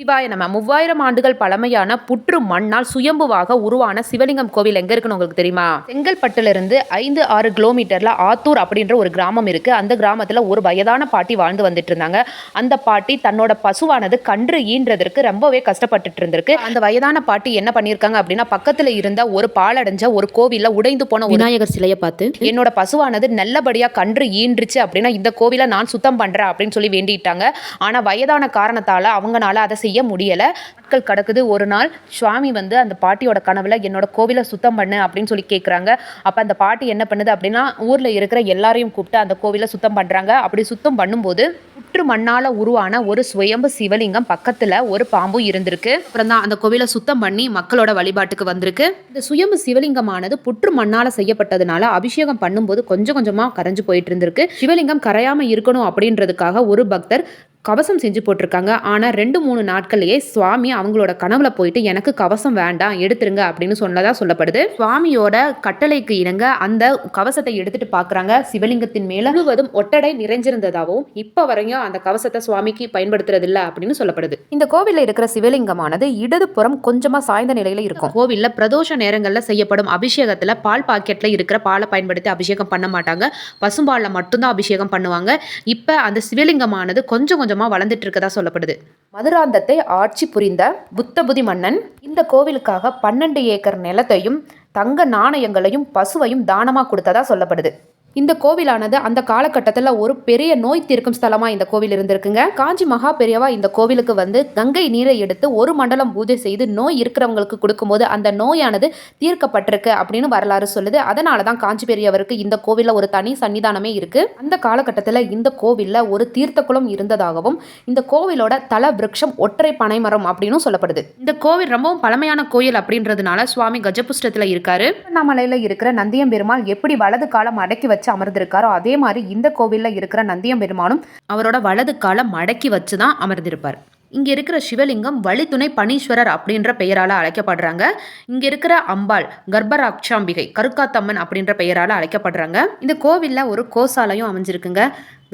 சிவாய நம்ம மூவாயிரம் ஆண்டுகள் பழமையான புற்று மண்ணால் சுயம்புவாக உருவான சிவலிங்கம் கோவில் எங்க இருக்குன்னு உங்களுக்கு தெரியுமா? செங்கல்பட்டுல இருந்து ஐந்து ஆறு கிலோமீட்டர்ல ஆத்தூர் அப்படின்ற ஒரு கிராமம் இருக்கு. அந்த கிராமத்துல ஒரு வயதான பாட்டி வாழ்ந்து வந்துட்டு இருந்தாங்க. அந்த பாட்டி தன்னோட பசுவானது கன்று ஈன்றதற்கு ரொம்பவே கஷ்டப்பட்டுட்டு இருந்திருக்கு. அந்த வயதான பாட்டி என்ன பண்ணியிருக்காங்க அப்படின்னா பக்கத்துல இருந்த ஒரு பாலடைஞ்ச ஒரு கோவில்ல உடைந்து போன விநாயகர் சிலையை பார்த்து என்னோட பசுவானது நல்லபடியா கன்று ஈன்றுச்சு அப்படின்னா இந்த கோவிலை நான் சுத்தம் பண்றேன் அப்படின்னு சொல்லி வேண்டிட்டாங்க. ஆனா வயதான காரணத்தால அவங்கனால அதை செய்ய முடியலை. நாட்கள் கடக்குது. ஒரு நாள் சுவாமி வந்து அந்த பாட்டியோட கனவுல என்னோட கோவிலை சுத்தம் பண்ணு அப்படின்னு சொல்லி கேட்குறாங்க அப்போ அந்த பாட்டி என்ன பண்ணுது அப்படின்னா ஊரில் இருக்கிற எல்லாரையும் கூப்பிட்டு அந்த கோவிலை சுத்தம் பண்ணுறாங்க அப்படி சுத்தம் பண்ணும்போது புற்று மண்ணால் உருவான ஒரு சுயம்பு சிவலிங்கம் பக்கத்தில் ஒரு பாம்பும் இருந்திருக்கு. அப்புறம் தான் அந்த கோவிலை சுத்தம் பண்ணி மக்களோட வழிபாட்டுக்கு வந்திருக்கு. இந்த சுயம்பு சிவலிங்கமானது புற்று மண்ணால் செய்யப்பட்டதுனால அபிஷேகம் பண்ணும்போது கொஞ்சம் கொஞ்சமாக கரைஞ்சு போயிட்டு இருந்திருக்கு. சிவலிங்கம் கரையாமல் இருக்கணும் அப்படின்றதுக்காக ஒரு பக்தர் கவசம் செஞ்சு போட்டிருக்காங்க. ஆனால் ரெண்டு மூணு நாட்கள்லயே சுவாமி அவங்களோட கனவுல போயிட்டு எனக்கு கவசம் வேண்டாம் எடுத்துருங்க அப்படின்னு சொன்னதா சொல்லப்படுது. சுவாமியோட கட்டளைக்கு இணங்க அந்த கவசத்தை எடுத்துட்டு பார்க்கறாங்க சிவலிங்கத்தின் மேல முழுவதும் ஒட்டடை நிறைஞ்சிருந்ததாகவும் இப்போ வரையும் அந்த கவசத்தை சுவாமிக்கு பயன்படுத்துறது இல்ல அப்படின்னு சொல்லப்படுது. இந்த கோவில்ல இருக்கிற சிவலிங்கமானது இடதுபுறம் கொஞ்சமா சாய்ந்த நிலையில இருக்கும். கோவில்ல பிரதோஷ நேரங்கள்ல செய்யப்படும் அபிஷேகத்துல பால் பாக்கெட்ல இருக்கிற பாலை பயன்படுத்தி அபிஷேகம் பண்ண மாட்டாங்க. பசும்பால்ல மட்டும்தான் அபிஷேகம் பண்ணுவாங்க. இப்ப அந்த சிவலிங்கமானது கொஞ்சம் கொஞ்சமா வளர்ந்துட்டு இருக்கதா சொல்லப்படுது. மதுராந்தத்தை ஆட்சி புரிந்த புத்தபுதி மன்னன் இந்த கோவிலுக்காக பன்னெண்டு ஏக்கர் நிலத்தையும் தங்க நாணயங்களையும் பசுவையும் தானமாக கொடுத்ததா சொல்லப்படுது. இந்த கோவிலானது அந்த காலகட்டத்தில் ஒரு பெரிய நோய் தீர்க்கும் ஸ்தலமாக இந்த கோவில் இருந்திருக்குங்க. காஞ்சி மகா பெரியவா இந்த கோவிலுக்கு வந்து கங்கை நீரை எடுத்து ஒரு மண்டலம் பூஜை செய்து நோய் இருக்கிறவங்களுக்கு கொடுக்கும்போது அந்த நோயானது தீர்க்கப்பட்டிருக்கு அப்படின்னு வரலாறு சொல்லுது. அதனால தான் காஞ்சி பெரியவருக்கு இந்த கோவிலில் ஒரு தனி சன்னிதானமே இருக்கு. அந்த காலகட்டத்தில் இந்த கோவிலில் ஒரு தீர்த்த குளம் இருந்ததாகவும் இந்த கோவிலோட தல விரக்ஷம் ஒற்றை பனைமரம் அப்படின்னு சொல்லப்படுது. இந்த கோவில் ரொம்பவும் பழமையான கோயில் அப்படின்றதுனால சுவாமி கஜபுஷ்டத்தில் இருக்காரு. திருவண்ணாமலையில் இருக்கிற நந்தியம் பெருமாள் எப்படி வலது காலம் அடக்கி வச்சு அமர்ந்திருக்காரோ அதே மாதிரி இந்த கோவிலில் இருக்கிற நந்தியம் பெருமானும் அவரோட வலது காலை மடக்கி வச்சு தான் அமர்ந்திருப்பார். இங்கே இருக்கிற சிவலிங்கம் வழித்துணை பனீஸ்வரர் அப்படின்ற பெயரால் அழைக்கப்படுறாங்க. இங்கே இருக்கிற அம்பாள் கர்ப்பராட்சாம்பிகை கருக்காத்தம்மன் அப்படின்ற பெயரால் அழைக்கப்படுறாங்க. இந்த கோவிலில் ஒரு கோசாலையும் அமைஞ்சிருக்குங்க.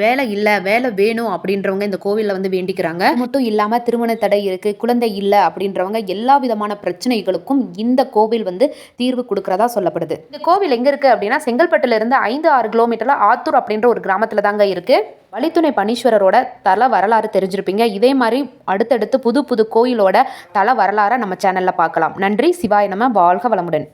வேலை இல்லை வேலை வேணும் அப்படின்றவங்க இந்த கோவிலில் வந்து வேண்டிக்கிறாங்க. மட்டும் இல்லாமல் திருமண தடை இருக்குது குழந்தை இல்லை அப்படின்றவங்க எல்லா விதமான பிரச்சனைகளுக்கும் இந்த கோவில் வந்து தீர்வு கொடுக்குறதா சொல்லப்படுது. இந்த கோவில் எங்கே இருக்குது அப்படின்னா செங்கல்பட்டுலேருந்து ஐந்து ஆறு கிலோமீட்டரில் ஆத்தூர் அப்படின்ற ஒரு கிராமத்தில் தாங்க இருக்குது வழித்துணை பனீஸ்வரரோட தல வரலாறு தெரிஞ்சிருப்பீங்க. இதே மாதிரி அடுத்தடுத்து புது புது கோயிலோட தல வரலாறை நம்ம சேனலில் பார்க்கலாம். நன்றி. சிவாய நம்ம வாழ்க வளமுடன்.